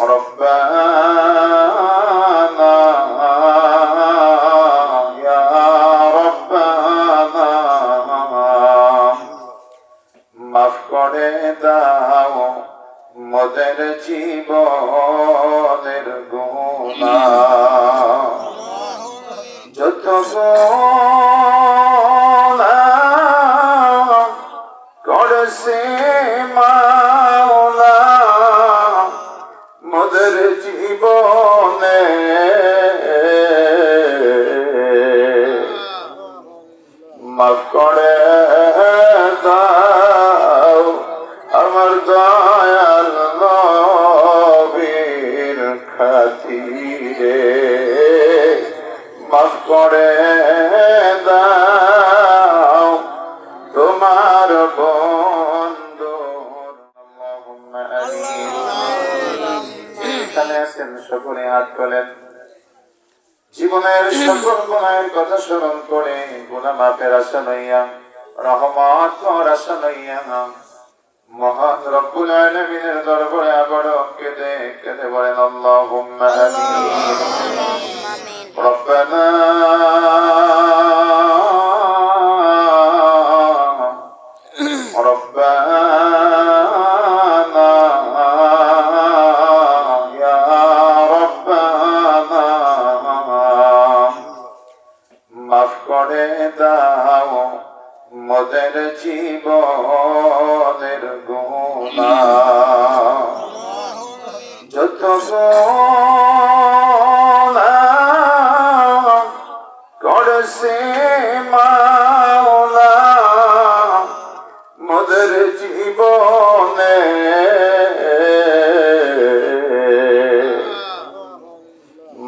ربنا লইয়া মহান রব্বুল আলামিনের দরবারে আবার কেঁদে কেঁদে বলেন আল্লাহুম্মা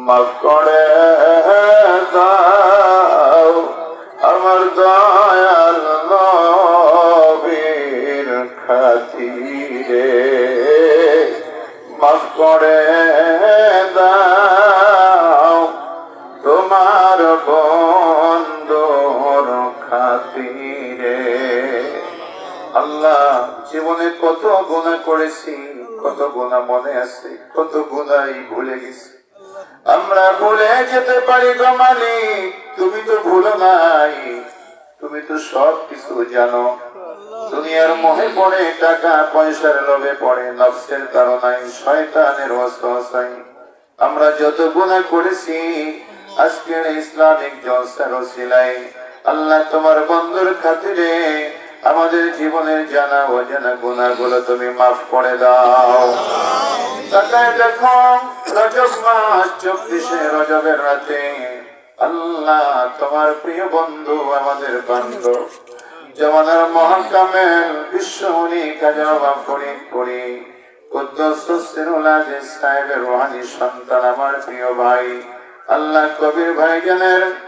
মাফ করে দাও আমার দয়াল নবীর খাতিরে। মাফ করে দাও তোমার বন্ধুর খাতিরে। আল্লাহ জীবনে কত গুণা করেছি, কত গুণা মনে আছে, কত গুণাই ভুলে গেছি। আমরা ভুলে যেতে পারি গো মালিক, তুমি তো ভুলো নাই তুমি তো সব কিছু জানো। দুনিয়ার মোহে পড়ে টাকা, পয়সার লোভে পড়ে, নফসের কারণাই শয়তানের ওয়াসওয়াসাই আমরা যত গুনাহ করেছি, আজকের ইসলামিক জলসার ওসিলাই আল্লাহ তোমার বন্ধুর খাতিরে আমাদের জীবনের জানা অজানা গুনাহগুলো তুমি মাফ করে দাও। দেখো, রজব মাস চব্বিশে রজবের রাতে। আল্লাহ, তোমার প্রিয় বন্ধু আমাদের বান্ধব। জমানার সাহেবের রোহানি সন্তান আমার প্রিয় ভাই। আল্লাহ কবির ভাই জানের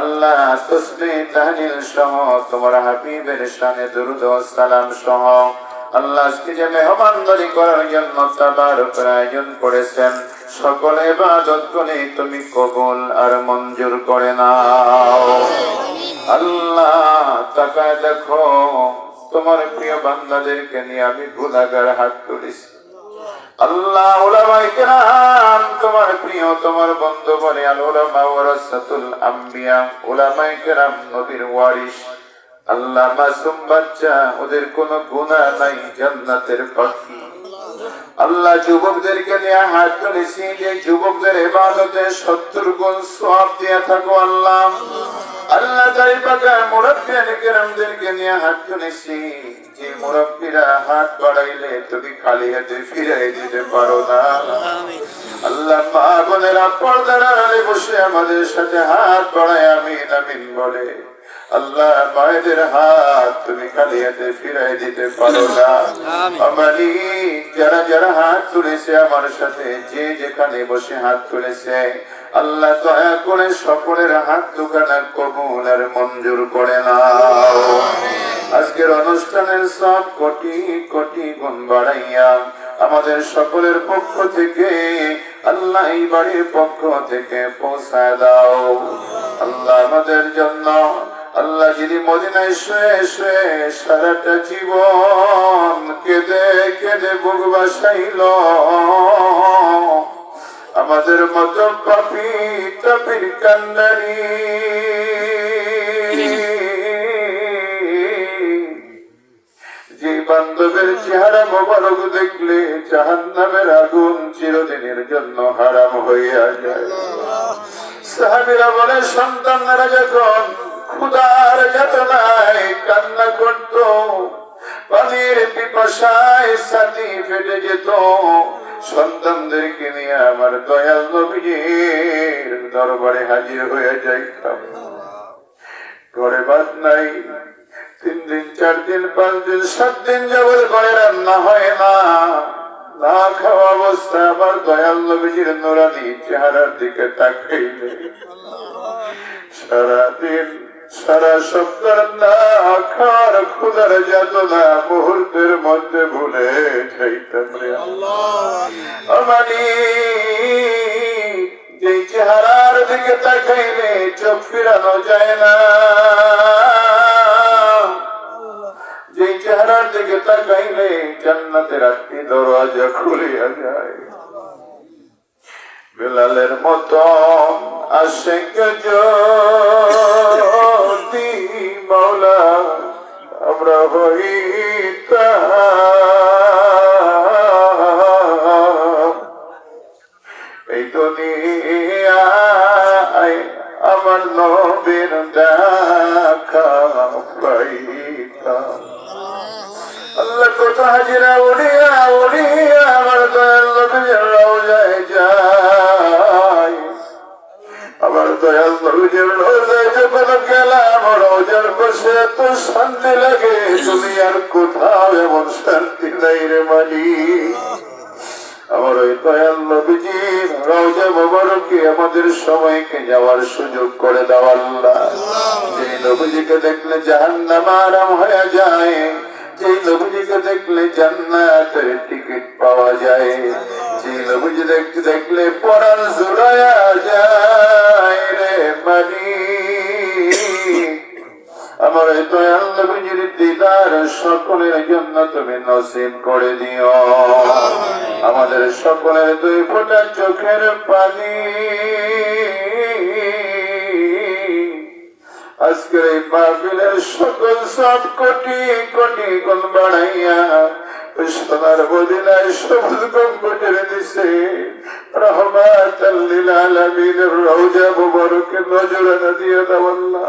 আল্লাহ তসবিহ তাহলিল সহ তোমার হাবিবের ও সালাম সহ আল্লাহ করার জন্য তাবার আয়োজন করেছেন, সকল ইবাদত গুলি তুমি কবুল আর মঞ্জুর করে নাও। আল্লাহ, তাকায় দেখো, তোমার প্রিয় বান্দাদেরকে নিয়ে আমি গুনাগার হাত তুলেছি। আল্লাহ তোমার প্রিয়, তোমার বন্ধু বলে আল নবীর আল্লাহ মাসুম বাচ্চা ওদের কোনো গুণা নাই, জান্নাতের পাখি আল্লাহ যুবকদেরকে নিয়ে হাত তুলেছি যে যুবকদের ইবাদতে সত্তর গুণ সওয়াব দিয়ে থাকো আল্লাহ। আল্লাহ তাই পাকা মুরব্বিয়ান নিয়ে হাত তুলেছি যে মুরব্বীরা হাত বাড়াইলে তুমি খালি হাতে ফিরাই দিতে পারো না। আল্লাহ মা বোনেরা বসে আমাদের সাথে হাত বাড়ায় আমিন আমিন বলে। আল্লাহ মায়েদের হাত তুমি খালি হাতে ফিরাই দিতে পারো না। আমালি যারা যারা হাত তুলেছে আমার সাথে যে যেখানে বসে হাত তুলেছে আল্লাহ দয়া করে সকলের হাত দুখানা কবুল আর মঞ্জুর করে নাও। আজকের অনুষ্ঠানের সব কোটি কোটি গুণ বাড়াইয়া আমাদের সকলের পক্ষ থেকে আল্লাহ এই বাড়ির পক্ষ থেকে পৌঁছায় দাও। আল্লাহ আমাদের জন্য আল্লাহ যদি মদিনায় শুয়ে শুয়ে সারাটা জীবন কেঁদে কেঁদে বুক বাসাইল। আমাদের মতো পাপি তাপির কান্দারি যে বান্ধবের চেহারা মোবারক দেখলে জাহান নামের আগুন চিরদিনের জন্য হারাম হইয়া যায়। সাহাবিরা বলে, সন্তানরা যখন ক্ষুদার যাতনায় কান্না করত। পানির পিপাসায় সাথী ফেটে যেত। সন্তানদেরকে নিয়ে আমার দয়াল নবীর দরবারে হাজির হয়ে যাইতাম। ঘরে বাদ নাই। তিন দিন, চার দিন, পাঁচ দিন, সাত দিন যাবত ঘরে রান্না হয় না। না খাওয়া অবস্থা আমার দয়াল নবীজির নোরানি চেহারার দিকে তাকাইলে সারাদিন সারা সপ্তাহ না খাওয়ার ক্ষুদার যাতনা মুহূর্তের মধ্যে ভুলে যাইতাম রে আমানি যে চেহারার দিকে তাকাইলে চোখ ফিরানো যায় না। যে চেহারার দিকে তাকাইলে জান্নাতের একটি দরওয়াজা খুলিয়া যায়। বেলালের মতো আশেক যদি মৌলা আমরা হইতাম। এই দুনিয়ায় আমার নবীর দেখা পাইতাম। আল্লাহ কত হাজিরা উড়িয়া উড়িয়া আমার দয়াল নবীর রওজায় যায়। আমার দয়াল নবীর রওজায় যখন গেলাম রওজার বসে এত শান্তি লাগে তুমি আর কোথাও এমন শান্তি নাই রে মালিক। আমার ওই দয়াল নবীজি রওজা মোবারকে আমাদের সময়কে যাওয়ার সুযোগ করে দাও আল্লাহ। যে নবীজিকে দেখলে জাহান্নাম আরাম হয়ে যায়। যে নবীজিকে দেখলে জান্নাতের টিকিট যায় রে মালিক আমার দয়াল নবীজির দিদার সকলের জন্য তুমি নসিব করে দিও আমাদের সকলের দুই ফোঁটা চোখের পানি। আজকের এই মাহফিলের সকল সব কোটি কোটি গুণ বাড়াইয়া সোনার বদিনায় সবুজ গম্বুজের দিছে রহমাত আলামিনের রওজা মুবারকে নজরানা দিয়ে দাও আল্লাহ।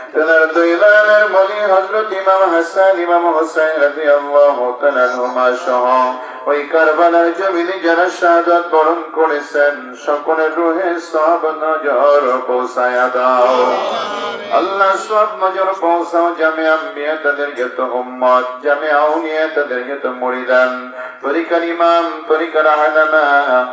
তেনার দৈলানের মনি হজরত ইমাম হাসান ইমাম হোসেন রাজি আল্লাহ সহ। ওই কারবালার জমিনে যারা সাদাত বরণ করেছেন। সকলের রুহে সব নজর পৌঁছায়া দাও। আল্লাহ সব নজর পৌঁছাও, জামে আম্বিয়া তাদেরকে তো উম্মত, জামে আউনিয়া তাদেরকে তো মরিদান। তরিকার ইমাম, তরিকার আহলানা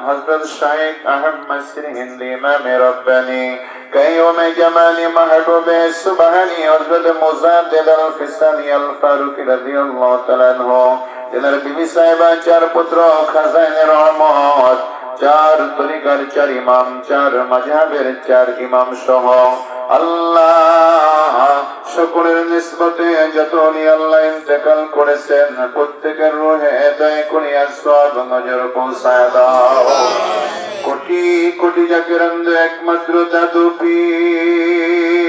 হজরত শাহেক আহমদ শ্রী হিন্দি ইমামে রব্বানি। قیوم جمال محبوب سبحانی حضرت مزاد دل الفسانی الفاروق رضی اللہ تعالیٰ عنہ বিবি সাহেবা, চার পুত্র খাজাইনে রহমত, চার তরিকার চার ইমাম, চার চার ইমাম সহ। আল্লাহ সকলের নিসবতে যত আল্লাহ ইন্তেকাল করেছেন, প্রত্যেকের রোহে নজর পৌঁছায় দাও। কোটি কোটি জাকের একমাত্র দাদু পীর।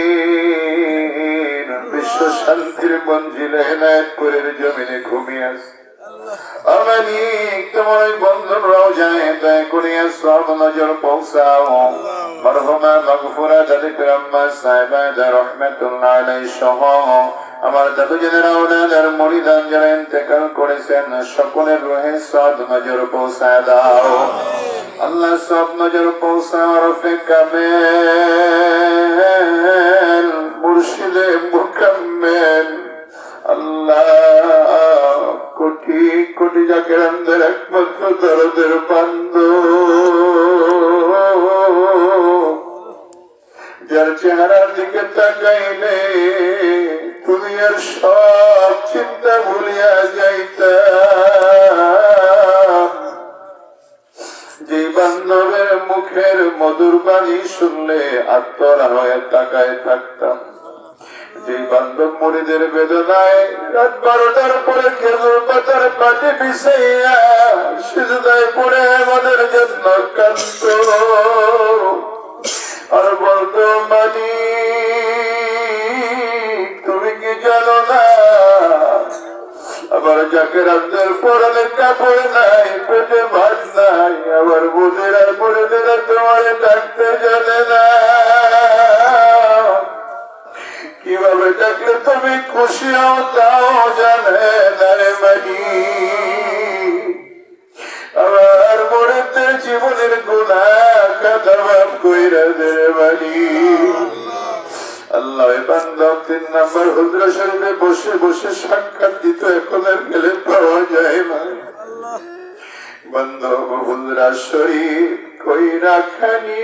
শান্তির মঞ্জিলে হেদায়ত করে জমিনে ঘুমিয়ে আছে। আমি তোমার ওই বন্ধনরাও যায়। দয়া করিয়া সব নজর পৌঁছাও। মরহুমা মগফুরা দাদি আম্মা সাহেবায়দা রহমাতুল্লাহ আলাই সহ আমার দাদু জেনেরা ওনাদের মরিদান যারা ইন্তেকাল করেছেন সকলের রোহে সব নজর পৌঁছায় দাও। আল্লাহ। সব নজর পৌঁছাও রফে কামেল মুর্শিদে মুকাম্মেল। আল্লাহ। কোটি কোটি জাকেরানদের একমাত্র দরদের বান্ধ যার চেহারার দিকে তাকাইলে দুনিয়ার সব চিন্তা ভুলিয়া যাইতাম যে বান্ধবের মুখের মধুর বাণী শুনলে আত্মরা হয়ে তাকায় থাকতাম। বান্ধব মুড়িদের বেদনায় রাত বারোটার পরে খেজুর পাতার পাটি পিছাইয়া সিজদায় পড়ে আমাদের জন্য কান্ত আর বলতো, মানি, তুমি কি জানো না? আবার যাকে রাতের পরনে কাপড় নাই, পেটে ভাত নাই, আবার আর পরে দিলে তোমার ডাকতে জানে না। কীভাবে ডাকলে তুমি খুশি হও, তাও জানে না রে মানি আবার জীবনের গুণা কাদা কইরা দে মানি আল্লাহ বান্ধব তিন নাম্বার হুজরা শরীফে বসে বসে সাক্ষাৎ দিত, এখন আর গেলে পাওয়া যায় না। বান্ধব হুজরা শরীফ কই রাখানি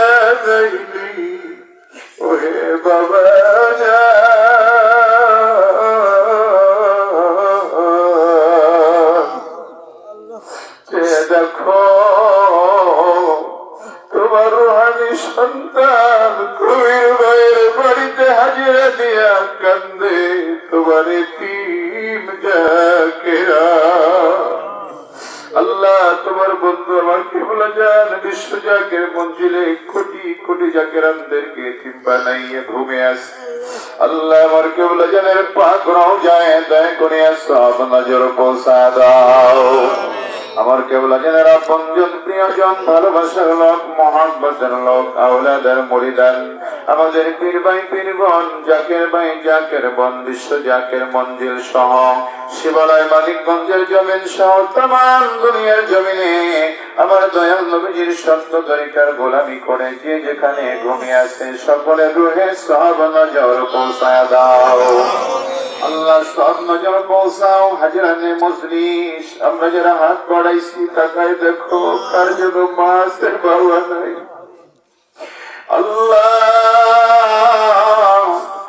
আস আল্লাহ আমার কে বলে জানের পাক রাও যায় দয়া করে সব নজর পৌঁছা আমার কেবল জেনের আপনজন, প্রিয়জন, ভালোবাসার লোক, মহাব্বতের লোক, আওলাদের মরিদান আমাদের পীর ভাই, পীরগণ, জাকের ভাই, জাকের বন, বিশ্ব জাকের মঞ্জিল সহ, শিবালয় মালিকগঞ্জের জমিন সহ তাম দুনিয়ার জমিনে আমার দয়াল নবীজির সত্য তরিকার গোলামি করে যে যেখানে ঘুমিয়ে আছে সকলে রুহে সব নজর পৌঁছায় দাও। আল্লাহ সব নজর পৌঁছাও, হাজিরানে মজলিস। আমরা যারা হাত বাড়াইছি, তাকায় দেখো, কার জন্য মাসের বাবা নাই। আল্লাহ,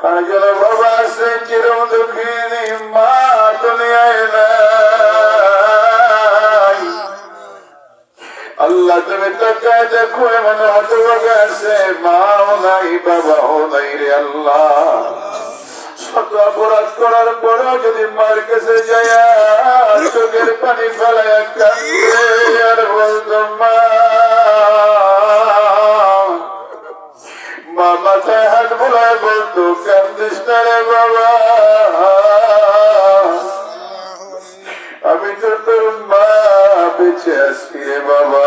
কার জন্য বাবা আছে হতভাগা আছে মাও নাই বাবাও নাই রে আল্লাহ। শত অপরাধ করার পরেও যদি মার কাছে যায় চোখের পানি ফেলায় কান্দে আর বলতো, মা হাত বোলায় বলতো, কান্দিস না বাবা। আমি তো তোর মা, বেঁচে আসছি বাবা।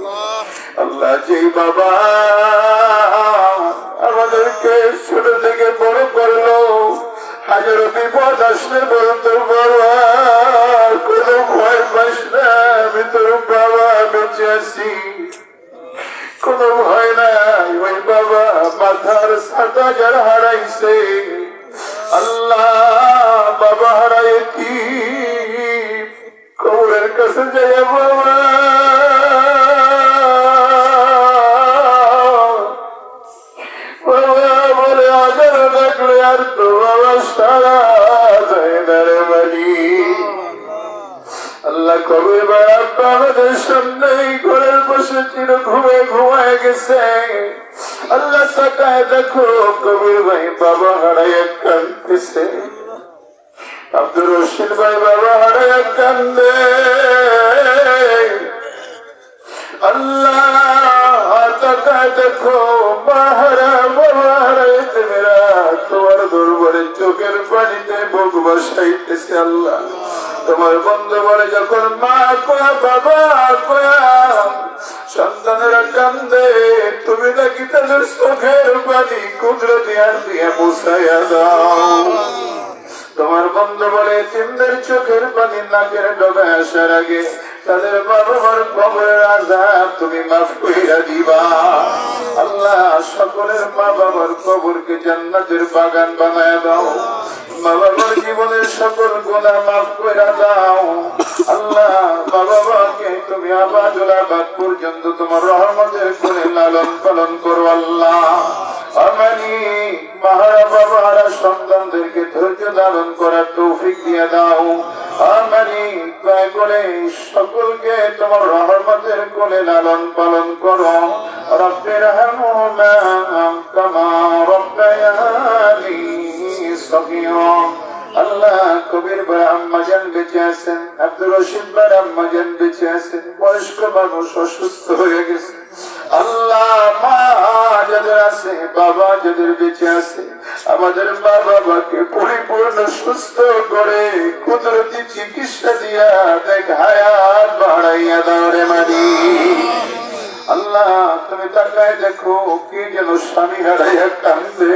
আল্লাহ যেই বাবা আমাদেরকে ছোট থেকে বড় করল, হাজারো বিপদ আসলে বলতো কোনো ভয় বাবা কোনো ভয় নাই বাবা হারাইছে, আল্লাহ আল্লাহ তাকায় দেখো দেখো, বাহারা, বাবা তোমার দুর্বলের চোখের পানিতে বুক বসাইতেছে আল্লাহ। তোমার বন্ধু বলে, যখন মা কয়া, বাবা কয়া সন্তানেরা কান্দে, তুমি নাকি তাদের চোখের পানি কুদরতি আর দিয়ে মুছাইয়া দাও। তোমার বন্ধু বলে, তিনদের চোখের পানি নাকের ডবে আসার আগে তাদের বাবা মার কবরের আজাব তুমি মাফ কইরা দিবা। আল্লাহ সকলের মা বাবার কবরকে জান্নাতের বাগান বানায় দাও। মা বাবার জীবনের সকল গোনা মাফ কইরা দাও। আল্লাহ মা বাবাকে তুমি আবাদ আবাদ পর্যন্ত তোমার রহমতের করে লালন পালন করো আল্লাহ। আমানি। মাহারা বাবারা, সন্তানদেরকে ধৈর্য ধারণ করার তৌফিক দিয়ে দাও। আমানি। দয়া করে সকলকে তোমার রহমতের কোলে লালন পালন করো। রব্বের হামুমা কামা রব্বায়ানি সগীরা। আল্লাহ কবির ভাই আম্মাজান বেঁচে আছেন, আব্দুর রশিদ ভাই আম্মাজান বেঁচে আছেন, বয়স্ক মানুষ অসুস্থ হয়ে গেছে। আল্লাহ মা যাদের আছে, বাবা যাদের বেঁচে আছে, আমাদের মা বাবাকে পরিপূর্ণ সুস্থ করে কুদরতি চিকিৎসা দিয়া দেখ, হায়াত বাড়াইয়া দাও রে মানি। আল্লাহ, তুমি তাকায় দেখো, কে যেন স্বামী হারাইয়া কান্দে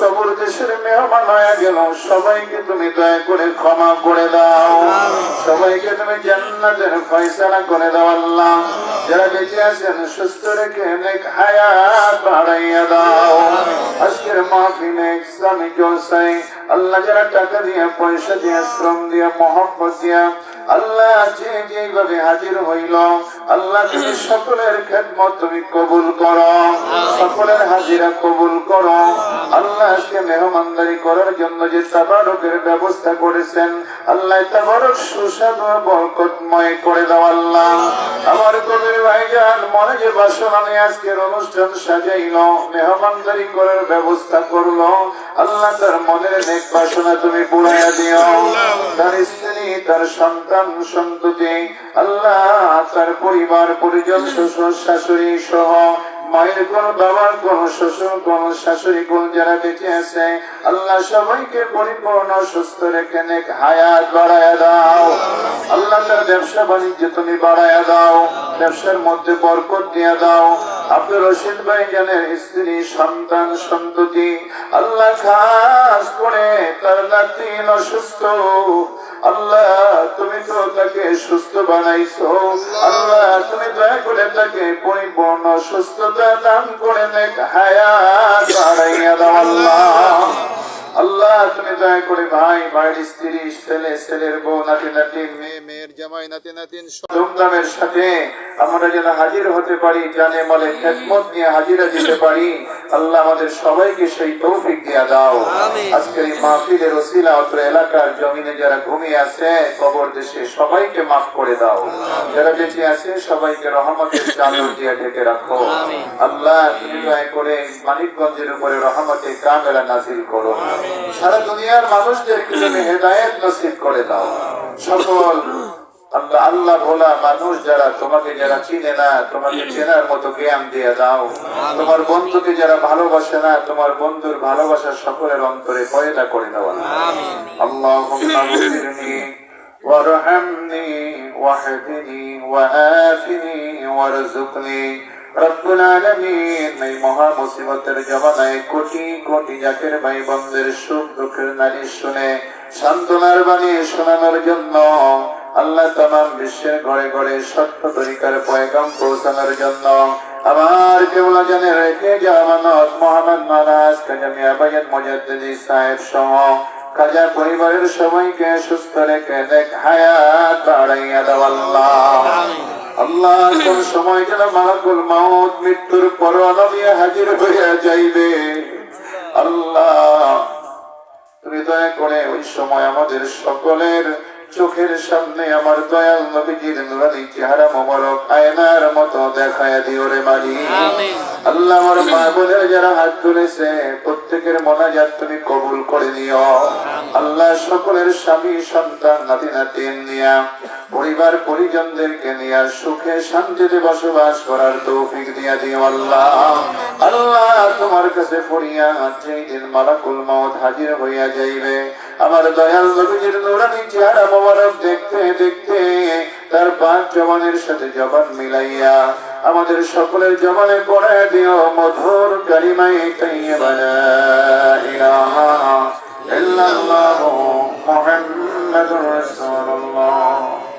কবর দেশের মেহমান হয়ে গেল। সবাইকে তুমি দয়া করে ক্ষমা করে দাও। সবাইকে তুমি জান্নাতের ফয়সালা করে দাও আল্লাহ। যারা বেঁচে আছেন, সুস্থ রেখে অনেক হায়াত বাড়াইয়া দাও। আজকের মাহফিলে ইসলামী জলসাই আল্লাহ যারা টাকা দিয়া, পয়সা দিয়া, শ্রম দিয়া, মহব্বত দিয়া আল্লাহ যে যেভাবে হাজির হইল, আল্লাহ তুমি সকলের খেদমত তুমি কবুল করো, সকলের হাজিরা কবুল করো। আল্লাহ আজকে মেহমানদারি করার জন্য যে তাবারকের ব্যবস্থা করেছেন, আল্লাহ তাবারক সুস্বাদু বরকতময় করে দাও আল্লাহ। আমার কবির ভাইজান মনে যে বাসনা নিয়ে আজকের অনুষ্ঠান সাজাইল, মেহমানদারি করার ব্যবস্থা করল, আল্লাহ তার মনের নেক বাসনা তুমি পুরাইয়া দিও। তার স্ত্রী, তার সন্তান সন্ততি। আল্লাহ, তার পরিবার, পরিজন, শ্বশুর, শাশুড়ি সহ মায়ের কোন বাবার, কোন শ্বশুর, কোন শাশুড়ি, কোন যারা বেঁচে আছে, আল্লাহ সবাইকে পরিপূর্ণ, সুস্থ রেখে নেক হায়াত বাড়ায় দাও। আল্লাহ, তার ব্যবসা বাণিজ্য তুমি বাড়ায় দাও। ব্যবসার মধ্যে বরকত দিয়ে দাও। আব্দুর রশিদ ভাই জানের স্ত্রী, সন্তান, সন্ততি, আল্লাহ খাস করে তার নাতি অসুস্থ আল্লাহ, তুমি তো তাকে সুস্থ বানাইছো। আল্লাহ, তুমি দয়া করে তাকে পরিপূর্ণ সুস্থতা দান করে দেখ হায়া দাঁড়াইয়া দাও আল্লাহ। আল্লাহ তুমি দয়া করে ভাই ভাইয়ের স্ত্রী ছেলে ছেলের বউ নাতি নাতি মেয়ে মেয়ের জামাই নাতি নাতিন ধুমধামের সাথে আমরা যেন হাজির হতে পারি জানে মলে খেদমত নিয়ে হাজিরা দিতে পারি। আল্লাহ আমাদের সবাইকে সেই তৌফিক দিয়া দাও। আজকের এই মাহফিলের ওসিলা অত্র এলাকার জমিনে যারা ঘুমিয়ে আছে কবর দেশে সবাইকে মাফ করে দাও। যারা বেঁচে আছে সবাইকে রহমতের চাদর দিয়ে ঢেকে রাখো। আল্লাহ তুমি দয়া করে মানিকগঞ্জের উপরে রহমতে কামেলা নাজিল করো। সারা দুনিয়ার মানুষদেরকে তুমি হেদায়েত নসিব করে দাও সকল আল্লাহ আল্লাহ ভোলা মানুষ যারা তোমাকে যারা চিনে না তোমাকে চেনার মতো জ্ঞান দিয়ে দাও তোমার বন্ধুকে যারা ভালোবাসে না তোমার বন্ধুর ভালোবাসা সকলের অন্তরে পয়দা করে দাও আল্লাহ وارحمني واهدني وآفني وارزقني বিশ্বের ঘরে ঘরে সত্য তরিকার পয়গাম পৌঁছানোর জন্য আমার কেবলা জানে রেখে যা মানত মোহাম্মদ বাজার মজাদ্দি সাহেব সহ কাজা পরিবারের সবাইকে সুস্থ রেখে দেখ হায়াত বাড়াইয়া দাও আল্লাহ কোন সময় যেন মালাকুল মাউত মৃত্যুর পরোয়ানা নিয়ে হাজির হইয়া যাইবে। আল্লাহ, তুমি করে ওই সময় আমাদের সকলের চোখের সামনে আমার দয়াল নবীজির নুরানি চেহারা মোবারক আয়নার মতো দেখায় দিও রে মারি আল্লাহ আমার মা বোনের যারা হাত তুলেছে প্রত্যেকের মোনাজাত তুমি কবুল করে নিও। আল্লাহ সকলের স্বামী সন্তান নাতি নাতিন নিয়া পরিবার পরিজনদেরকে নিয়ে সুখে শান্তিতে বসবাস করার তৌফিক দিয়া দিও আল্লাহ। আল্লাহ তোমার কাছে পড়িয়া যেই দিন মালাকুল মত হাজির হইয়া যাইবে আমার দয়াল নবীজির নুরানি চেহারা মোবারক দেখতে দেখতে তার পাঁচ জবানের সাথে জবান মিলাইয়া আমাদের সকলের জবানে পড়ে দিও, মধুর কালিমাই তাইয়ে ইলাহা ইল্লাল্লাহু মুহাম্মাদুর রাসূলুল্লাহ।